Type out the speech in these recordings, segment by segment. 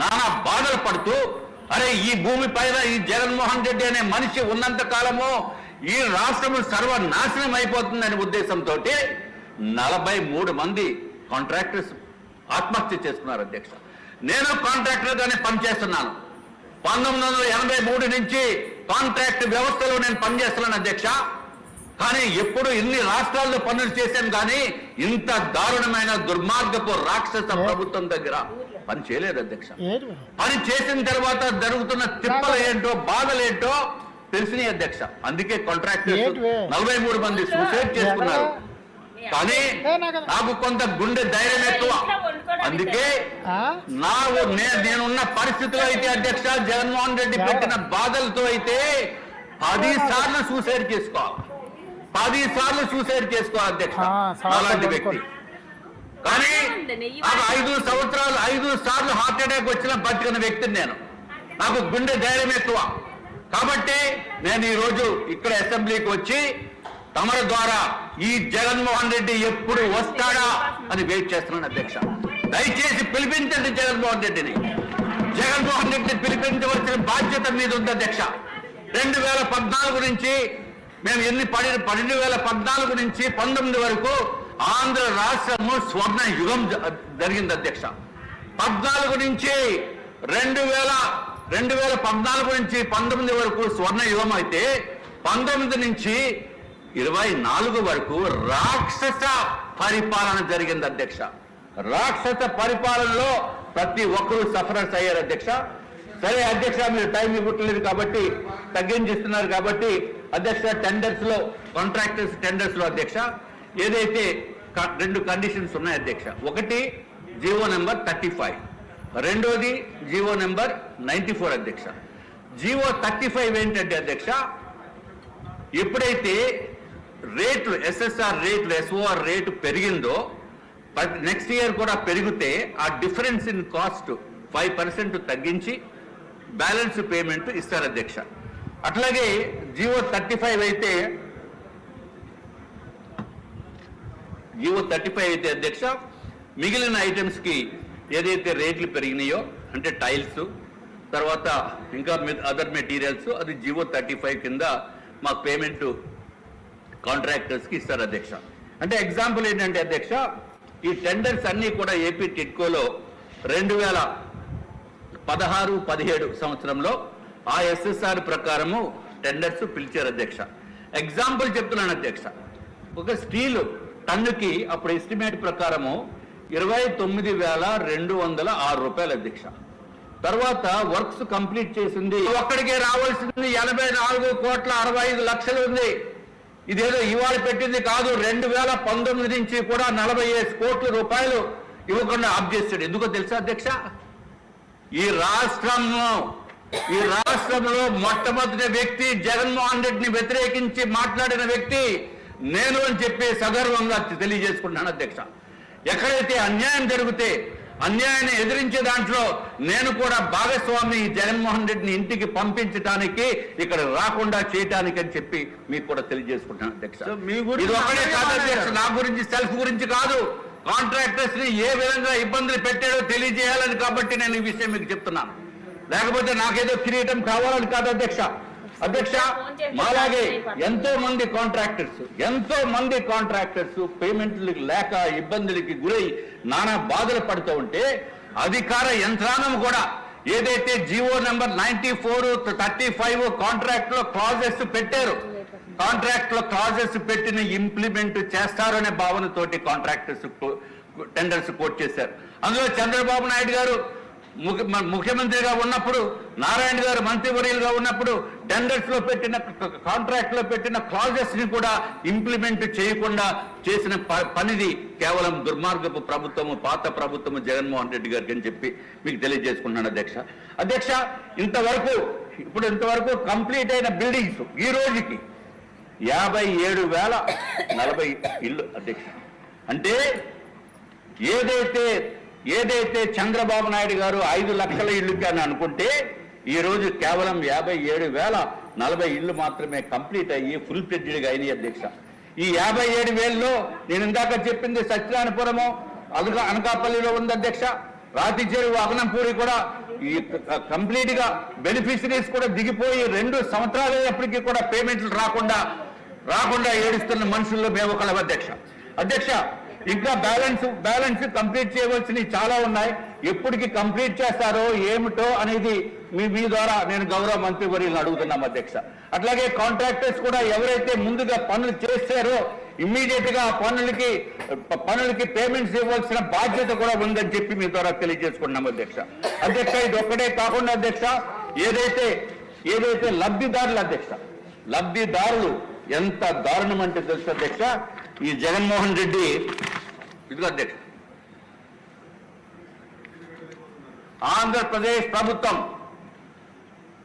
నానా బాధలు పడుతూ అరే ఈ భూమి పైన ఈ జగన్మోహన్ రెడ్డి అనే మనిషి ఉన్నంత కాలము ఈ రాష్ట్రం సర్వనాశనం అయిపోతుందనే ఉద్దేశంతో నలభై మూడు మంది కాంట్రాక్టర్స్ ఆత్మహత్య చేసుకున్నారు అధ్యక్ష. నేను కాంట్రాక్టర్గానే పనిచేస్తున్నాను. పంతొమ్మిది వందల ఎనభై మూడు నుంచి కాంట్రాక్ట్ వ్యవస్థలో నేను పనిచేస్తున్నాను అధ్యక్ష. కానీ ఎప్పుడు ఇన్ని రాష్ట్రాల్లో పనులు చేశాను కానీ ఇంత దారుణమైన దుర్మార్గపు రాక్షస ప్రభుత్వం దగ్గర పని చేయలేదు అధ్యక్ష. పని చేసిన తర్వాత జరుగుతున్న తిప్పలు ఏంటో బాధలు ఏంటో తెలిసినాయి అధ్యక్ష. అందుకే కాంట్రాక్టర్స్? నలభై మూడు మంది సూసైడ్ చేసుకున్నారు. కానీ నాకు కొంత గుండె ధైర్యం ఎక్కువ. అందుకే ఆ? నా నే- నేనున్న పరిస్థితిలో అయితే అధ్యక్ష జగన్మోహన్ రెడ్డి పెట్టిన బాధలతో అయితే పది సార్లు సూసైడ్ చేసుకోవాలి. పది సార్లు సూసైడ్ చేసుకోవాలి అధ్యక్ష. అలాంటి వ్యక్తి. కానీ నాకు ఐదు సంవత్సరాలు ఐదు సార్లు హార్ట్ అటాక్ వచ్చిన బతికిన వ్యక్తిని నేను. నాకు గుండె ధైర్యం ఎక్కువ. కాబట్టి నేను ఈ రోజు ఇక్కడ అసెంబ్లీకి వచ్చి తమరి ద్వారా ఈ జగన్మోహన్ రెడ్డి ఎప్పుడు వస్తాడా అని వెయిట్ చేస్తున్నాను అధ్యక్ష. దయచేసి పిలిపించండి జగన్మోహన్ రెడ్డిని. జగన్మోహన్ రెడ్డిని పిలిపించవలసిన బాధ్యత మీద ఉంది అధ్యక్ష. రెండు వేల పద్నాలుగు నుంచి మేము ఎన్ని పడి పన్నెండు వేల పద్నాలుగు నుంచి పంతొమ్మిది వరకు ఆంధ్ర రాష్ట్రము స్వర్ణ యుగం జరిగింది అధ్యక్ష. పద్నాలుగు నుంచి రెండు వేల రెండు వేల పద్నాలుగు నుంచి పంతొమ్మిది వరకు స్వర్ణ యుగం అయితే పంతొమ్మిది నుంచి ఇరవై నాలుగు వరకు రాక్షస పరిపాలన జరిగింది అధ్యక్ష. రాక్షస పరిపాలనలో ప్రతి ఒక్కరూ సఫరర్స్ అయ్యారు అధ్యక్ష. సరే అధ్యక్ష మీరు టైం ఇవ్వట్లేదు కాబట్టి తగ్గించిస్తున్నారు కాబట్టి అధ్యక్ష టెండర్స్లో కాంట్రాక్టర్స్ టెండర్స్లో అధ్యక్ష. ఏదైతే రెండు కండిషన్స్ ఉన్నాయి అధ్యక్ష. ఒకటి జీవో నెంబర్ థర్టీ ఫైవ్. రెండోది జీవో నెంబర్ నైన్టీ ఫోర్ అధ్యక్ష. జీవో థర్టీ ఫైవ్ ఏంటంటే అధ్యక్ష ఎప్పుడైతే రేట్లు ఎస్ఎస్ఆర్ రేట్లు ఎస్ఓఆర్ రేటు పెరిగిందో నెక్స్ట్ ఇయర్ కూడా పెరిగితే ఆ difference in cost five percent తగ్గించి బ్యాలెన్స్ పేమెంట్ ఇస్తారు అధ్యక్ష. అట్లాగే జియో థర్టీ ఫైవ్ అయితే జియో థర్టీ ఫైవ్ అయితే అధ్యక్ష మిగిలిన ఐటమ్స్కి ఏదైతే రేట్లు పెరిగినాయో అంటే టైల్స్ తర్వాత ఇంకా అదర్ మెటీరియల్స్ అది జియో థర్టీ ఫైవ్ కింద మాకు పేమెంట్ కాంట్రాక్టర్స్కి ఇస్తారు అధ్యక్ష. అంటే ఎగ్జాంపుల్ ఏంటంటే అధ్యక్ష ఈ టెండర్స్ అన్నీ కూడా ఏపీ టిట్కోలో రెండు వేల పదహారు పదిహేడు సంవత్సరంలో ఆ ఎస్ఎస్ఆర్ ప్రకారము టెండర్స్ పిలిచారు అధ్యక్ష. ఎగ్జాంపుల్ చెప్తున్నాను అధ్యక్ష. ఒక స్టీల్ టన్నుకి అప్పుడు ఎస్టిమేట్ ప్రకారము ఇరవై తొమ్మిది వేల రెండు వందల ఆరు రూపాయలు అధ్యక్ష. తర్వాత వర్క్స్ కంప్లీట్ చేసింది ఒక్కడికి రావాల్సింది ఎనభై నాలుగు కోట్ల అరవై ఐదు లక్షలు ఉంది. ఇదేదో ఇవాళ పెట్టింది కాదు రెండు వేల పంతొమ్మిది నుంచి కూడా నలభై ఐదు కోట్ల రూపాయలు ఇవ్వకుండా ఆప్ చేస్తాడు. ఎందుకో తెలుసా అధ్యక్ష? ఈ రాష్ట్రంలో ఈ రాష్ట్రంలో మొట్టమొదటి వ్యక్తి జగన్మోహన్ రెడ్డిని వ్యతిరేకించి మాట్లాడిన వ్యక్తి నేను అని చెప్పి సగర్వంగా తెలియజేసుకుంటాను అధ్యక్ష. ఎక్కడైతే అన్యాయం జరిగితే అన్యాయాన్ని ఎదిరించే దాంట్లో నేను కూడా భాగస్వామి జగన్మోహన్ రెడ్డిని ఇంటికి పంపించడానికి ఇక్కడ రాకుండా చేయటానికి అని చెప్పి మీకు కూడా తెలియజేసుకుంటాను అధ్యక్ష. ఇది ఒక్కడే కాదు. అధ్యక్ష నా గురించి సెల్ఫ్ గురించి కాదు. కాంట్రాక్టర్స్ని ఏ విధంగా ఇబ్బందులు పెట్టాడో తెలియజేయాలని కాబట్టి నేను ఈ విషయం మీకు చెప్తున్నాను. లేకపోతే నాకేదో కిరీటం కావాలని కాదు అధ్యక్ష. అధ్యక్ష మాలాగే ఎంతో మంది కాంట్రాక్టర్స్ ఎంతో మంది కాంట్రాక్టర్స్ పేమెంట్లు లేక ఇబ్బందులకి గురై నానా బాధలు పడుతూ ఉంటే అధికార యంత్రాంగం కూడా ఏదైతే GO number ninety four thirty five కాంట్రాక్ట్లో clauses పెట్టారు కాంట్రాక్ట్లో క్లాజెస్ పెట్టిన ఇంప్లిమెంట్ చేస్తారనే భావనతోటి కాంట్రాక్టర్స్ టెండర్స్ కోట్ చేశారు. అందులో చంద్రబాబు నాయుడు గారు ముఖ్యమంత్రిగా ఉన్నప్పుడు నారాయణ గారు మంత్రివర్యులుగా ఉన్నప్పుడు టెండర్స్లో పెట్టిన కాంట్రాక్ట్లో పెట్టిన క్లాజెస్ని కూడా ఇంప్లిమెంట్ చేయకుండా చేసిన ప- పనిది కేవలం దుర్మార్గపు ప్రభుత్వము పాత ప్రభుత్వము జగన్మోహన్ రెడ్డి గారికి అని చెప్పి మీకు తెలియజేసుకున్నాను అధ్యక్ష. అధ్యక్ష ఇంతవరకు ఇప్పుడు ఇంతవరకు కంప్లీట్ అయిన బిల్డింగ్స్ ఈ రోజుకి యాభై ఏడు వేల నలభై ఇల్లు అధ్యక్ష. అంటే ఏదైతే ఏదైతే చంద్రబాబు నాయుడు గారు ఐదు లక్షల ఇళ్ళుకి అని అనుకుంటే ఈరోజు కేవలం యాభై ఏడు వేల నలభై ఇల్లు మాత్రమే కంప్లీట్ అయ్యి ఫుల్ ఫ్లెడ్జ్డ్గా అయినాయి అధ్యక్ష. ఈ యాభై ఏడు వేలలో నేను ఇందాక చెప్పింది సత్యనారాయణపురము అదుగా అనకాపల్లిలో ఉంది అధ్యక్ష. రాతి చెరువు అగనంపూరి కూడా ఈ కంప్లీట్గా బెనిఫిషరీస్ కూడా దిగిపోయి రెండు సంవత్సరాలు ఎప్పటికీ కూడా పేమెంట్లు రాకుండా రాకుండా ఏడుస్తున్న మనుషుల్లో మేము ఒకళ్ళం అధ్యక్ష. అధ్యక్ష ఇంకా బ్యాలెన్స్ బ్యాలెన్స్ కంప్లీట్ చేయవలసినవి చాలా ఉన్నాయి. ఎప్పటికి కంప్లీట్ చేస్తారో ఏమిటో అనేది మీ మీ ద్వారా నేను గౌరవ మంత్రి వర్యులను అడుగుతున్నాం అధ్యక్ష. అట్లాగే కాంట్రాక్టర్స్ కూడా ఎవరైతే ముందుగా పనులు చేస్తారో ఇమ్మీడియట్గా పనులకి పనులకి పేమెంట్స్ ఇవ్వాల్సిన బాధ్యత కూడా ఉందని చెప్పి మీ ద్వారా తెలియజేసుకున్నాం అధ్యక్ష. అధ్యక్ష ఇది ఒక్కటే కాకుండా అధ్యక్ష ఏదైతే ఏదైతే లబ్ధిదారులు అధ్యక్ష లబ్ధిదారులు ఎంత దారుణం అంటే తెలుసు అధ్యక్ష? ఈ జగన్మోహన్ రెడ్డి ఇదిగో అధ్యక్ష ఆంధ్రప్రదేశ్ ప్రభుత్వం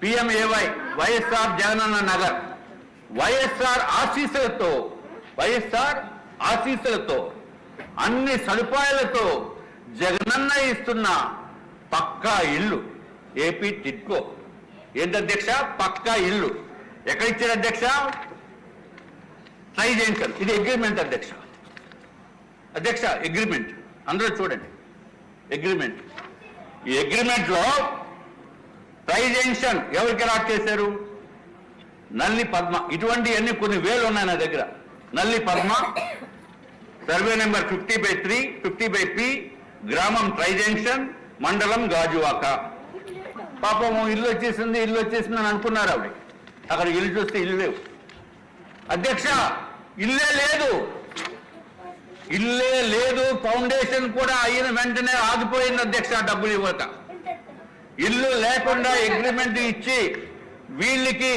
PMAY YSR Jagananna Nagar YSR ఆశీస్సులతో వైఎస్ఆర్ ఆశీస్సులతో అన్ని సదుపాయాలతో జగనన్న ఇస్తున్న పక్కా ఇల్లు ఏపీ టిట్కో ఏంటి అధ్యక్ష? పక్కా ఇల్లు. ఎక్కడ ఇచ్చారు అధ్యక్ష? ట్రై చేయించారు. ఇది అగ్రిమెంట్ అధ్యక్ష. అధ్యక్ష అగ్రిమెంట్ అందరూ చూడండి. అగ్రిమెంట్ ఈ అగ్రిమెంట్లో ట్రై జంక్షన్ ఎవరికి అలాట్ చేశారు? నల్లి పద్మ. ఇటువంటి అన్ని కొన్ని వేలు ఉన్నాయి నా దగ్గర. Nalli Padma survey number fifty by three fifty by P గ్రామం ట్రైజంక్షన్ మండలం గాజువాక. పాపం ఇల్లు వచ్చేసింది ఇల్లు వచ్చేసింది అని అనుకున్నారు ఆవిడ? అక్కడ ఇల్లు చూస్తే ఇల్లు లేవు. అధ్యక్ష ఇల్లే లేదు. ఇల్లే లేదు ఫౌండేషన్ కూడా అయిన వెంటనే ఆగిపోయింది అధ్యక్ష డబ్బులు ఇవ్వక. ఇల్లు లేకుండా అగ్రిమెంట్ ఇచ్చి వీళ్ళకి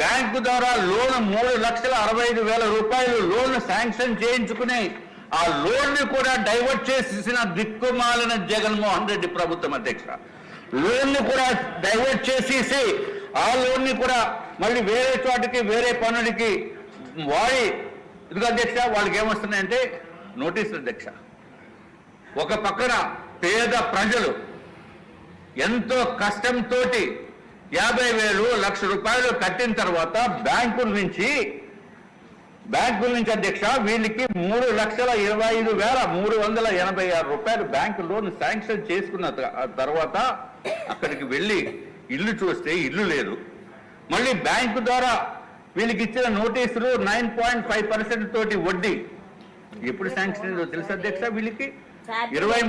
బ్యాంకు ద్వారా లోన్ మూడు లక్షల అరవై ఐదు వేల రూపాయలు లోన్ శాంక్షన్ చేయించుకుని ఆ లోన్ని కూడా డైవర్ట్ చేసేసిన దిక్కుమాలిన జగన్మోహన్ రెడ్డి ప్రభుత్వం అధ్యక్ష. లోన్ని కూడా డైవర్ట్ చేసేసి ఆ లోన్ని కూడా మళ్ళీ వేరే చోటకి వేరే పనులకి వాడి. ఎందుకు అధ్యక్ష వాళ్ళకి ఏమొస్తున్నాయంటే నోటీసులు అధ్యక్ష. ఒక పక్కన పేద ప్రజలు ఎంతో కష్టంతో యాభై వేలు లక్ష రూపాయలు కట్టిన తర్వాత బ్యాంకుల నుంచి బ్యాంకుల నుంచి అధ్యక్ష వీళ్ళకి మూడు లక్షల ఇరవై ఐదు వేల మూడు వందల ఎనభై ఆరు రూపాయలు బ్యాంకు లోన్ శాంక్షన్ చేసుకున్న త- తర్వాత అక్కడికి వెళ్ళి ఇల్లు చూస్తే ఇల్లు లేదు. మళ్ళీ బ్యాంకు ద్వారా వీళ్ళకి ఇచ్చిన నోటీసులు నైన్ పాయింట్ ఫైవ్ పర్సెంట్ తోటి వడ్డీ ఎప్పుడు శాంక్షన్ అయిందో తెలుసు అధ్యక్ష వీళ్ళకి? ఇరవై